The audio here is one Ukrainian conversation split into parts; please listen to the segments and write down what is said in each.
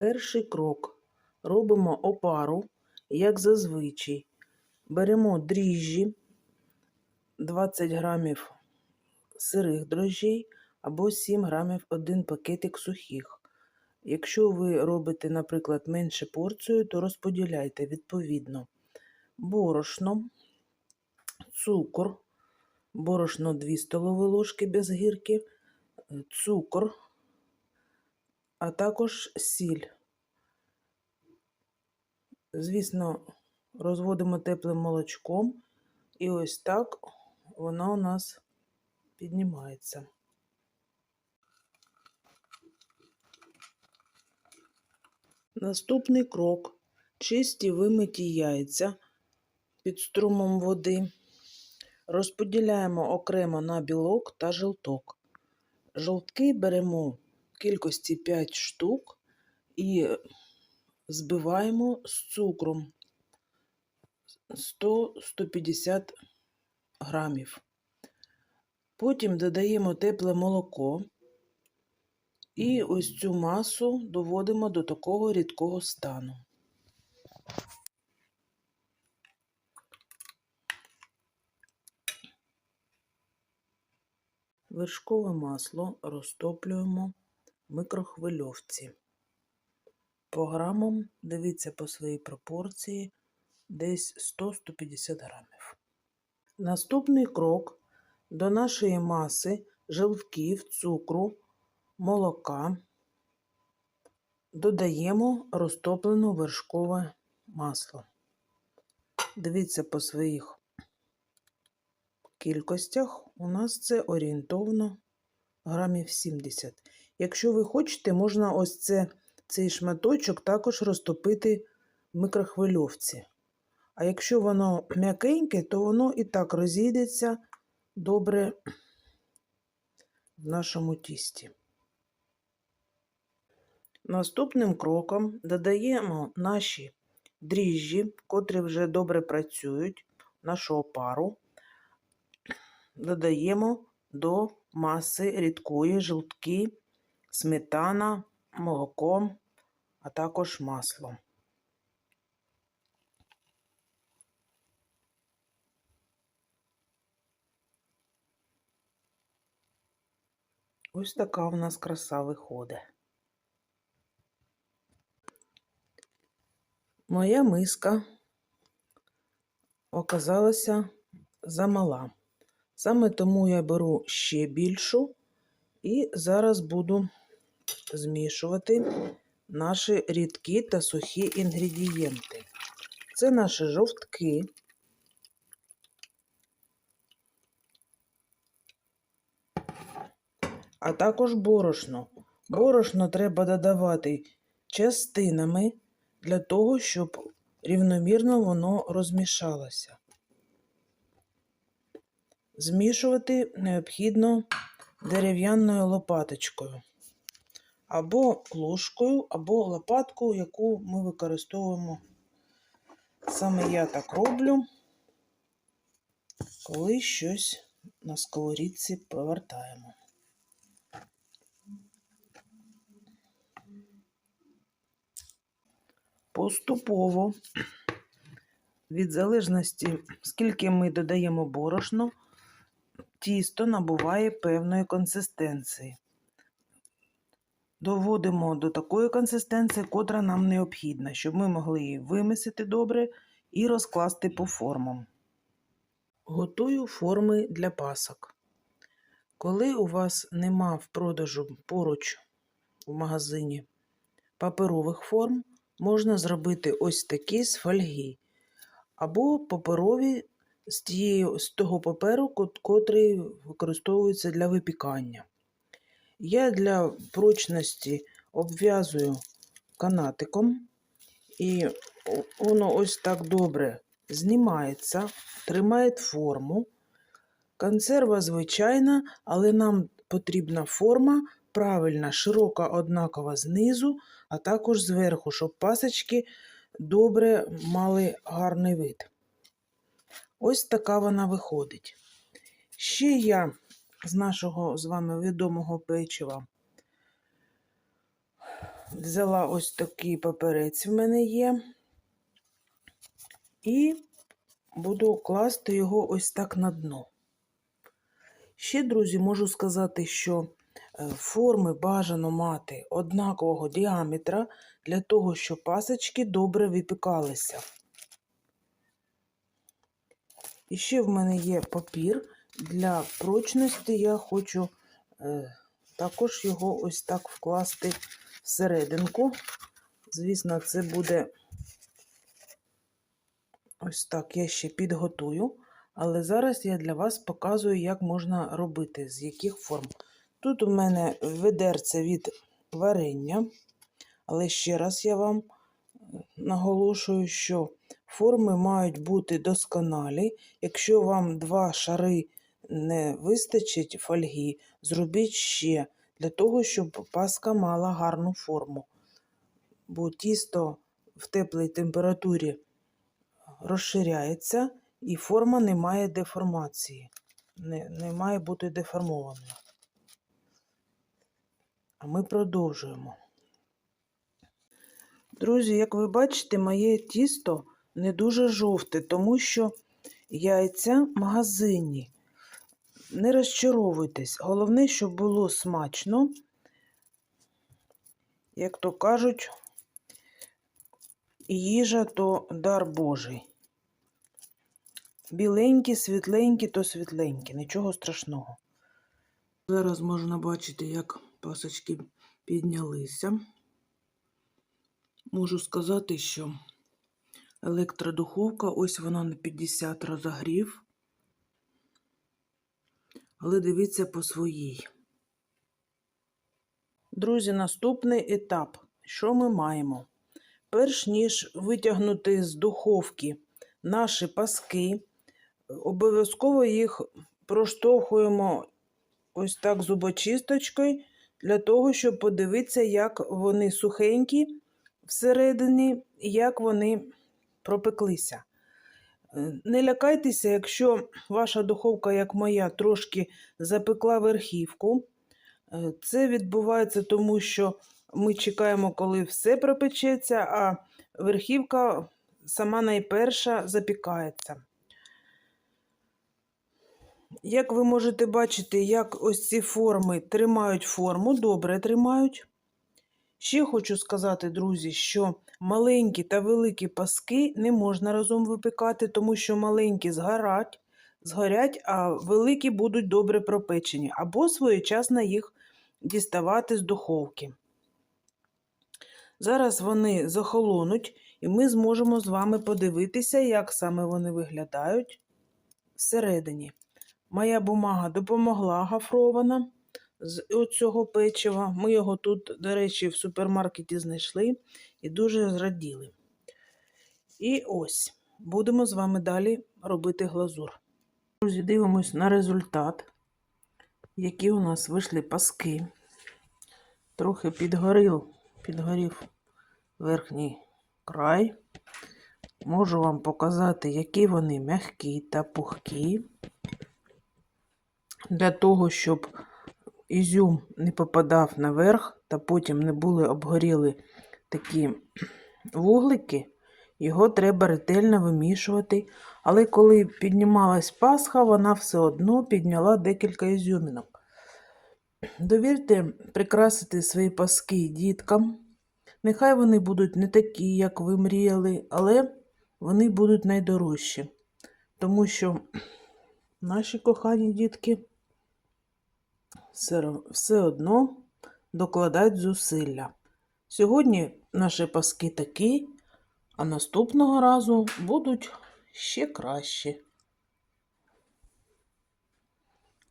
Перший крок. Робимо опару, як зазвичай. Беремо дріжджі, 20 грамів сирих дрожжей або 7 грамів один пакетик сухих. Якщо ви робите, наприклад, менше порцію, то розподіляйте відповідно борошно, цукор, борошно 2 столові ложки без гірки, цукор, а також сіль. Звісно, розводимо теплим молочком, і ось так воно у нас піднімається. Наступний крок. Чисті вимиті яйця під струмом води. Розподіляємо окремо на білок та желток. Жовтки беремо кількості 5 штук і збиваємо з цукром 100-150 грамів. Потім додаємо тепле молоко і ось цю масу доводимо до такого рідкого стану. Вершкове масло розтоплюємо в микрохвильовці. По грамам, дивіться по своїй пропорції, десь 100-150 грамів. Наступний крок до нашої маси желтків, цукру, молока додаємо розтоплене вершкове масло. Дивіться по своїх кількостях, у нас це орієнтовно грамів 70. Якщо ви хочете, можна ось це, цей шматочок також розтопити в микрохвильовці. А якщо воно м'якеньке, то воно і так розійдеться добре в нашому тісті. Наступним кроком додаємо наші дріжджі, котрі вже добре працюють, нашу опару, додаємо до маси рідкої желтки, сметана, молоко, а також масло. Ось така в нас краса виходить. Моя миска оказалася замала. Саме тому я беру ще більшу і зараз буду змішувати наші рідкі та сухі інгредієнти. Це наші жовтки. А також борошно. Борошно треба додавати частинами для того, щоб рівномірно воно розмішалося. Змішувати необхідно дерев'яною лопаточкою, або ложкою, або лопаткою, яку ми використовуємо. Саме я так роблю, коли щось на сковорідці повертаємо. Поступово, від залежності, скільки ми додаємо борошно, тісто набуває певної консистенції. Доводимо до такої консистенції, котра нам необхідна, щоб ми могли її вимісити добре і розкласти по формам. Готую форми для пасок. Коли у вас нема в продажу поруч в магазині паперових форм, можна зробити ось такі з фольги, або паперові з, тієї, з того паперу, котрий використовується для випікання. Я для прочності обв'язую канатиком, і воно ось так добре знімається, тримає форму. Консерва звичайна, але нам потрібна форма правильна, широка, однакова знизу, а також зверху, щоб пасочки добре мали гарний вид. Ось така вона виходить. Ще я з нашого з вами відомого печива взяла ось такий паперець в мене є. І буду класти його ось так на дно. Ще, друзі, можу сказати, що е, форми бажано мати однакового діаметра для того, щоб пасочки добре випікалися. І ще в мене є папір. Для прочності я хочу е, також його ось так вкласти всерединку. Звісно, це буде ось так я ще підготую. Але зараз я для вас показую, як можна робити, з яких форм. Тут у мене ведерце від варення, але ще раз я вам наголошую, що форми мають бути досконалі. Якщо вам два шари не вистачить фольги, зробіть ще для того, щоб паска мала гарну форму. Бо тісто в теплій температурі розширяється і форма не має деформації, не, не має бути деформованою. А ми продовжуємо. Друзі, як ви бачите, моє тісто не дуже жовте, тому що яйця магазинні. Не розчаровуйтесь. Головне, щоб було смачно, як то кажуть, їжа то дар Божий. Біленькі, світленькі, то світленькі, нічого страшного. Зараз можна бачити, як пасочки піднялися. Можу сказати, що електродуховка, ось вона на 50 розогрів. Але дивіться по своїй. Друзі, наступний етап. Що ми маємо? Перш ніж витягнути з духовки наші паски, обов'язково їх проштовхуємо ось так зубочисточкою, для того, щоб подивитися, як вони сухенькі всередині, і як вони пропеклися. Не лякайтеся, якщо ваша духовка, як моя, трошки запекла верхівку. Е, Це відбувається тому, що ми чекаємо, коли все пропечеться, а верхівка сама найперша запікається. Як ви можете бачити, як ось ці форми тримають форму, добре тримають. Ще хочу сказати, друзі, що маленькі та великі паски не можна разом випікати, тому що маленькі згорять, згорять, а великі будуть добре пропечені, або своєчасно їх діставати з духовки. Зараз вони захолонуть, і ми зможемо з вами подивитися, як саме вони виглядають всередині. Моя бумага допомогла гафрована з оцього печива. Ми його тут, до речі, в супермаркеті знайшли і дуже зраділи. І ось будемо з вами далі робити глазур. Друзі, дивимось на результат, які у нас вийшли паски. Трохи підгорів, підгорів верхній край. Можу вам показати, які вони м'які та пухкі. Для того, щоб ізюм не попадав наверх та потім не були обгоріли такі вуглики, його треба ретельно вимішувати. Але коли піднімалась пасха, вона все одно підняла декілька ізюмінок. Довірте прикрасити свої паски діткам. Нехай вони будуть не такі, як ви мріяли, але вони будуть найдорожчі. Тому що наші кохані дітки все, одно докладають зусилля. Сьогодні наші паски такі, а наступного разу будуть ще кращі.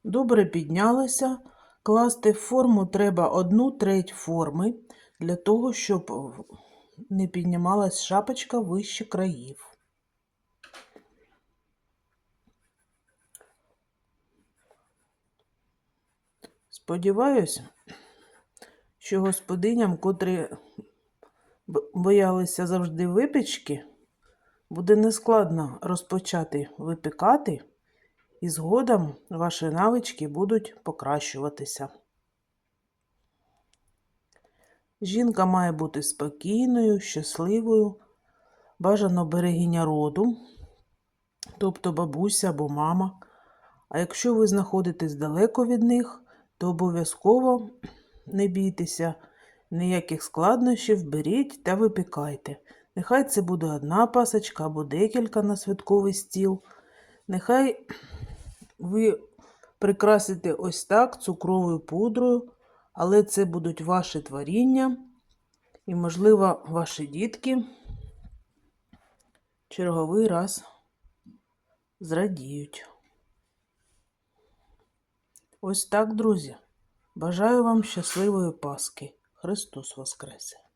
Добре піднялися. Класти в форму треба одну треть форми для того, щоб не піднімалась шапочка вище країв. Сподіваюсь, що господиням, котрі боялися завжди випічки, буде нескладно розпочати випікати, і згодом ваші навички будуть покращуватися. Жінка має бути спокійною, щасливою, бажано берегиня роду, тобто бабуся або мама. А якщо ви знаходитесь далеко від них, то обов'язково не бійтеся ніяких складнощів, беріть та випікайте. Нехай це буде одна пасочка або декілька на святковий стіл. Нехай ви прикрасите ось так цукровою пудрою, але це будуть ваші творіння, і, можливо, ваші дітки черговий раз зрадіють. Ось так, друзі. Бажаю вам щасливої Пасхи. Христос Воскресе!